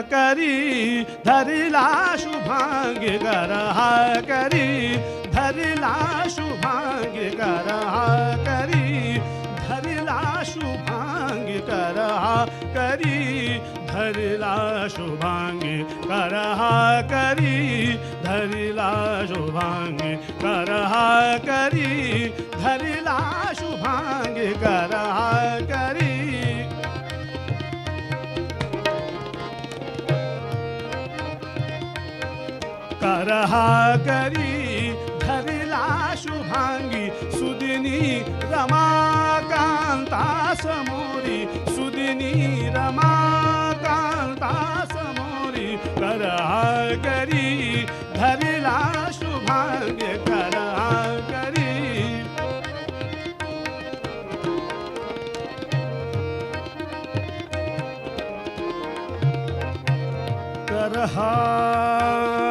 करी धरिला शुभांगी करहा करी धरिला करहा करी धरिला करहा करी धरिला शुभांगी करहा करी धरिला शुभांगी, करहा करी। धरिला शुभांगी, करहा करी। करहा करी, धरिला शुभांगी। सुदिनी रमा रमाकांता समोरी। सुदिनी रमाकांता समोरी। करहा करी ਰਹਾ